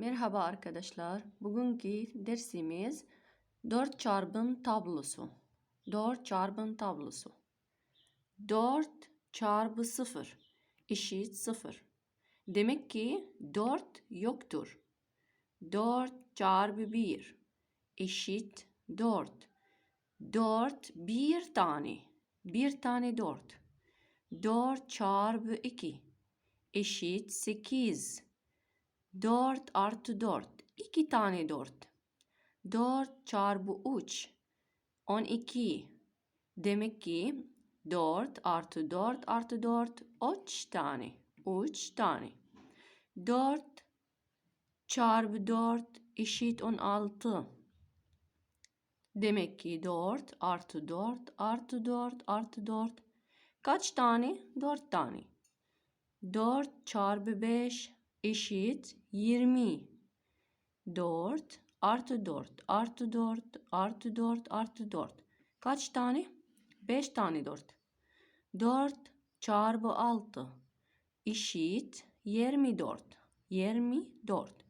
Merhaba arkadaşlar. Bugünkü dersimiz 4 çarpım tablosu. 4 çarpım tablosu. 4 çarpı 0 eşit 0. Demek ki 4 yoktur. 4 çarpı 1 eşit 4. 4 bir tane. Bir tane 4. 4 çarpı 2 eşit 8. 4 artı 4. 2 tane 4. 4 çarpı 3. 12. Demek ki 4 artı 4 artı 4. 3 tane. 3 tane. 4 çarpı 4 eşit 16. Demek ki 4 artı 4 artı 4 artı 4. Kaç tane? 4 tane. 4 çarpı 5 eşit 20. 4 artı 4 artı 4 artı 4 artı 4. Kaç tane? 5 tane 4. 4 çarpı 6 eşit 24. 24.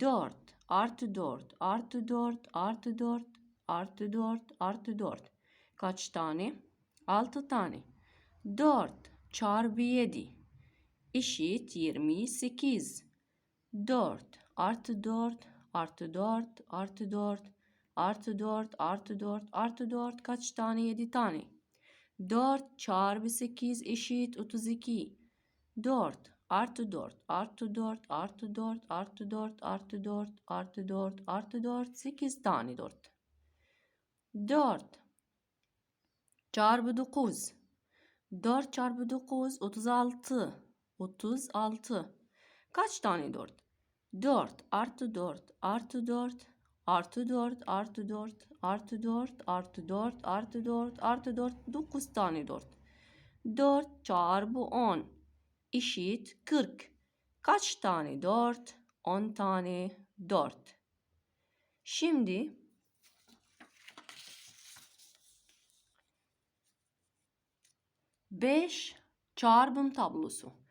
4 artı 4 artı 4 artı 4 artı 4 artı 4. Kaç tane? 6 tane. 4 çarpı 7 eşit 28. 4 artı 4 artı 4 artı 4 artı 4 artı 4 artı 4 kaç tane? 7 tane. 4 çarpı 8 eşit 32. 4 artı 4 artı 4 artı 4 artı 4 artı 4 artı 4 artı 4 8 tane 4. 4 çarpı 9 4 çarpı 9 36 36 kaç tane 4 4 artı 4 artı 4 artı 4 artı 4 artı 4 artı 4 artı 4 artı 4 9 tane 4 4 çarpı 10 eşit 40 kaç tane 4 10 tane 4 şimdi Beş çarpım tablosu.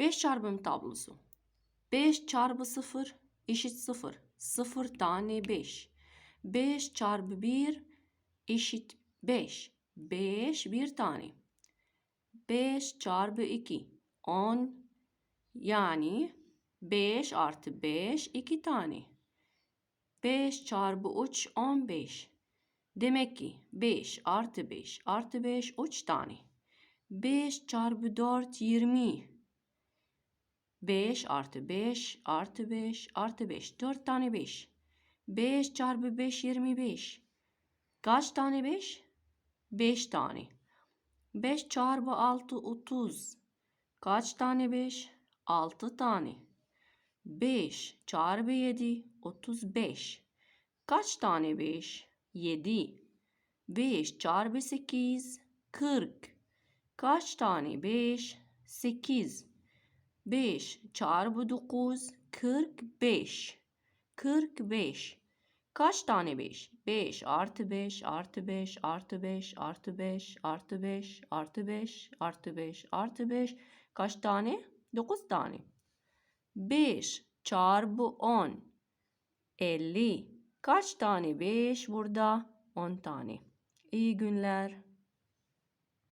5 çarpım tablosu. 5 çarpı 0 eşit 0. 0 tane 5. 5 çarpı 1 eşit 5. 5 bir tane. 5 çarpı 2 10 yani 5 artı 5 2 tane. 5 çarpı 3 15. Demek ki 5 artı 5 artı 5 3 tane. 5 çarpı 4 20. 5 artı 5 artı 5 artı 5. 4 tane 5. 5 çarpı 5 25. Kaç tane 5? 5 tane. 5 çarpı 6 30. Kaç tane 5? 6 tane. 5 çarpı 7 35. Kaç tane 5? 7. 5 çarpı 8 40. Kaç tane 5? 8. 5 çarpı 9 45. 45. Kaç tane 5? 5 artı 5 artı 5 artı 5 artı 5 artı 5 artı 5 artı 5 artı 5. Kaç tane? 9 tane. 5 çarpı 10 50. Kaç tane 5 burada? 10 tane. İyi günler.